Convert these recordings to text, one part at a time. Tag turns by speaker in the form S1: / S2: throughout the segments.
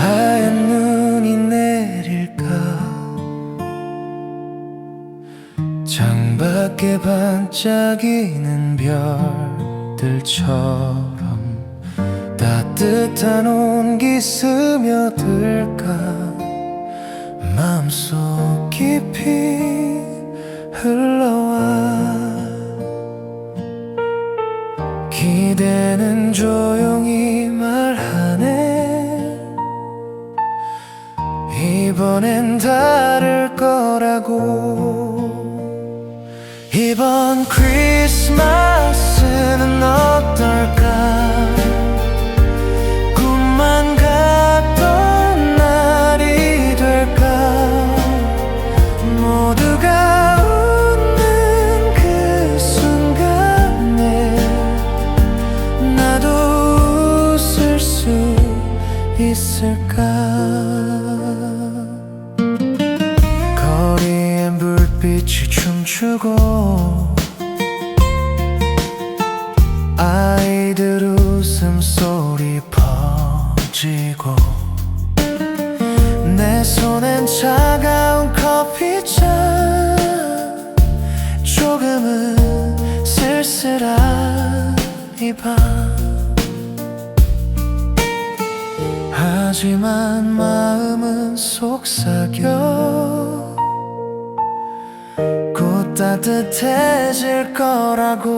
S1: 하얀 눈이 내릴까? 창밖에 반짝이는 별들처럼 따뜻한 온기 스며들까? 마음속 깊이 흘러 기대는 조용히 말하네. 이번엔 다를 거라고. 이번 크리 있을까? 거리엔 불빛이 춤추고 아이들 웃음소리 퍼지고 내 손엔 차가운 커피잔 조금은 쓸쓸한 이밤 하지만 마음은 속삭여. 곧 따뜻해질 거라고.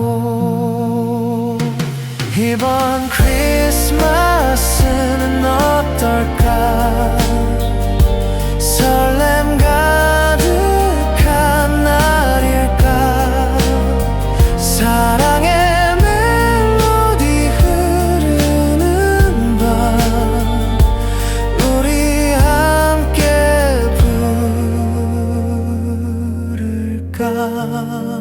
S1: 이번 크리스마스는 어떨까 家